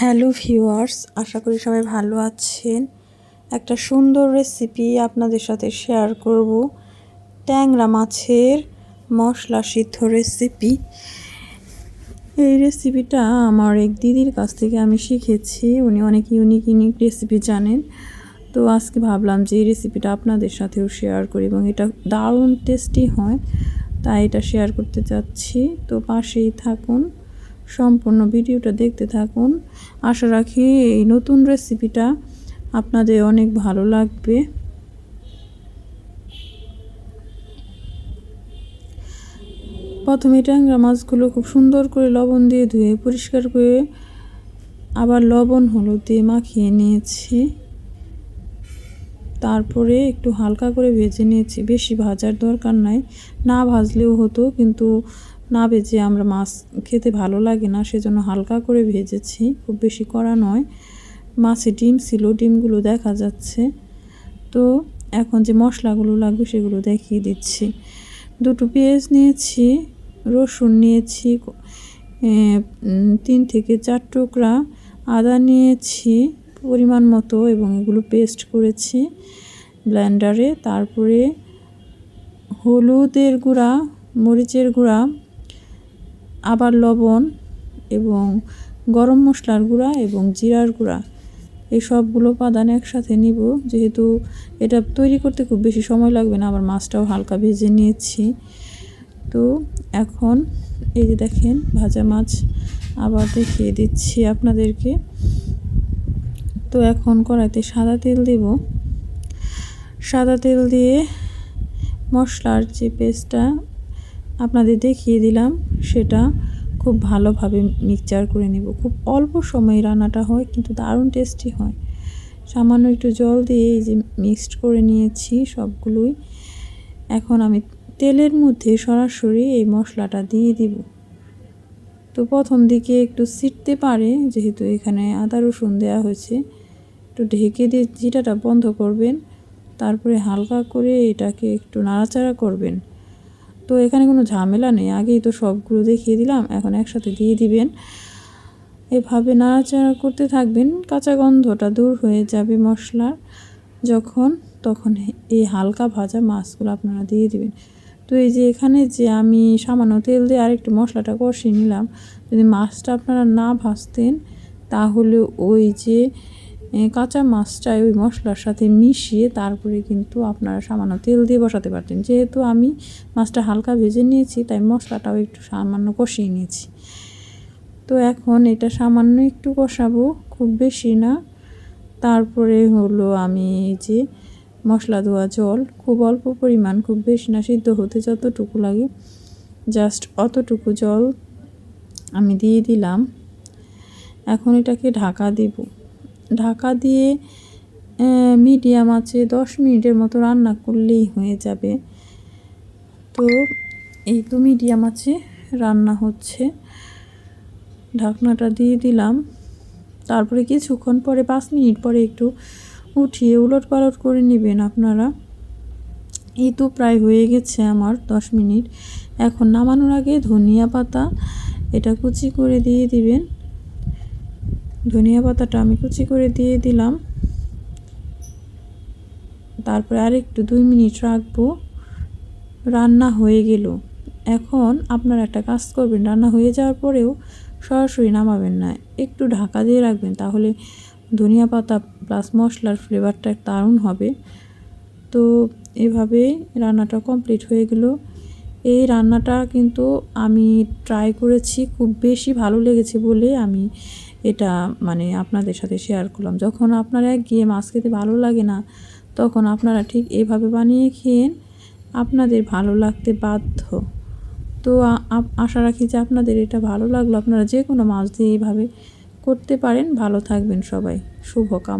Hello viewers, আশা করি সবাই ভালো আছেন। একটা সুন্দর রেসিপি আপনাদের সাথে শেয়ার করব। ট্যাংরা মাছের মশলা সিদ্ধ রেসিপি এই রেসিপিটা আমার এক দিদির কাছ থেকে আমি শিখেছি। উনি অনেক ইউনিক ইউনিক রেসিপি জানেন। তো আজকে ভাবলাম যে এই রেসিপিটা আপনাদের সাথেও শেয়ার করি এবং এটা দারুণ টেস্টি হয়। তাই এটা শেয়ার করতে চাচ্ছি। তো পাশেই থাকুন। সম্পূর্ণ ভিডিওটা দেখতে থাকুন। আশা রাখি এই নতুন রেসিপিটা আপনাদের অনেক ভালো লাগবে। প্রথমে ট্যাংরা মাছগুলো খুব সুন্দর করে লবণ দিয়ে ধুয়ে, পরিষ্কার করে আবার লবণ, হলুদ দিয়ে মাখিয়ে নিয়েছি। তারপরে একটু হালকা করে ভেজে নিয়েছি। বেশি ভাজার দরকার নাই। না ভাজলেও হতো, কিন্তু না ভেজে আমরা মাছ খেতে ভালো লাগে না, সেজন্য হালকা করে ভেজেছি। খুব বেশি করা নয়। মাছে ডিম ছিল, ডিমগুলো দেখা যাচ্ছে। তো এখন যে মশলাগুলো লাগবে সেগুলো দেখিয়ে দিচ্ছি। দুটো পেঁয়াজ নিয়েছি, রসুন নিয়েছি তিন থেকে চার টুকরা আদা নিয়েছি পরিমাণ মতো এবং এগুলো পেস্ট করেছি ব্লেন্ডারে। তারপরে হলুদের গুঁড়া, মরিচের গুঁড়া আবার লবণ এবং গরম মশলার গুঁড়া এবং জিরার গুঁড়া। এই সবগুলো উপাদান একসাথে নিব, যেহেতু এটা তৈরি করতে খুব বেশি সময় লাগবে না, আবার মাছটাও হালকা ভেজে নিয়েছি। তো এখন এই যে দেখেন ভাজা মাছ আবার দেখিয়ে দিচ্ছি আপনাদেরকে। তো এখন কড়াইতে সাদা তেল দেব। সাদা তেল দিয়ে মশলার যে পেস্টটা আপনাদের দেখিয়ে দিলাম, সেটা খুব ভালোভাবে মিক্সচার করে নেব। খুব অল্প সময় রান্নাটা হয়, কিন্তু দারুণ টেস্টি হয়। সামান্য একটু জল দিয়ে এই যে মিক্সড করে নিয়েছি সবগুলোই। এখন আমি তেলের মধ্যে সরাসরি এই মশলাটা দিয়ে দিব। তো প্রথম দিকে একটু ছিটতে পারে, যেহেতু এখানে আদা রসুন দেওয়া হয়েছে। একটু ঢেকে দিয়ে জিটাটা বন্ধ করবেন, তারপরে হালকা করে এটাকে একটু নাড়াচাড়া করবেন। তো এখানে কোনো ঝামেলা নেই। আগেই তো সবগুলো দেখিয়ে দিলাম, এখন একসাথে দিয়ে দিবেন। এভাবে নাড়াচাড়া করতে থাকবেন, কাঁচা গন্ধটা দূর হয়ে যাবে মশলার যখন, তখন এই হালকা ভাজা মাছগুলো আপনারা দিয়ে দিবেন। তো এই যে এখানে যে আমি সামান্য তেল দিয়ে আরেকটু মশলাটা কষিয়ে নিলাম, যদি মাছটা আপনারা না ভাজতেন, তাহলে ওই যে কাঁচা মাছটাই ওই মশলার সাথে মিশিয়ে তারপরে কিন্তু আপনারা সামান্য তেল দিয়ে বসাতে পারতেন। যেহেতু আমি মাছটা হালকা ভেজে নিয়েছি, তাই মশলাটাও একটু সামান্য কষিয়ে নিয়েছি। তো এখন এটা সামান্য একটু কষাবো, খুব বেশি না। তারপরে হলো আমি এই যে মশলা ধোয়া জল, খুব অল্প পরিমাণ, খুব বেশি না, সিদ্ধ হতে যতটুকু লাগে, জাস্ট অতটুকু জল আমি দিয়ে দিলাম। এখন এটাকে ঢাকা দেবো। ঢাকা দিয়ে মিডিয়াম আছে, দশ মিনিটের মতো রান্না করলেই হয়ে যাবে। তো এই তো মিডিয়াম আছে, রান্না হচ্ছে। ঢাকনাটা দিয়ে দিলাম। তারপরে কিছুক্ষণ পরে, পাঁচ মিনিট পরে একটু উঠিয়ে উলট পালট করে নেবেন আপনারা। এই তো প্রায় হয়ে গেছে আমার দশ মিনিট। এখন নামানোর আগে ধনিয়া পাতা, এটা কুচি করে দিয়ে দিবেন। ধনিয়া পাতাটা আমি কুচি করে দিয়ে দিলাম। তারপরে আরেকটু দুই মিনিট রাখব। রান্না হয়ে গেল। এখন আপনারা একটা কাজ করবেন, রান্না হয়ে যাওয়ার পরেও সরাসরি নামাবেন না। একটু ঢাকা দিয়ে রাখবেন, তাহলে ধনিয়া পাতা প্লাস মশলার ফ্লেভারটা দারুণ হবে। তো এভাবে রান্নাটা কমপ্লিট হয়ে গেল। এই রান্নাটা কিন্তু আমি ট্রাই করেছি, খুব বেশি ভালো লেগেছে বলে আমি এটা মানে আপনাদের সাথে শেয়ার করলাম। যখন আপনারা গিয়ে মাছ খেতে ভালো লাগে না, তখন আপনারা ঠিক এভাবে বানিয়ে খেয়েন আপনাদের ভালো লাগতে বাধ্য। তো আশা রাখি যে আপনাদের এটা ভালো লাগল। আপনারা যে কোনো মাছ দিয়ে এইভাবে করতে পারেন। ভালো থাকবেন সবাই। শুভকাম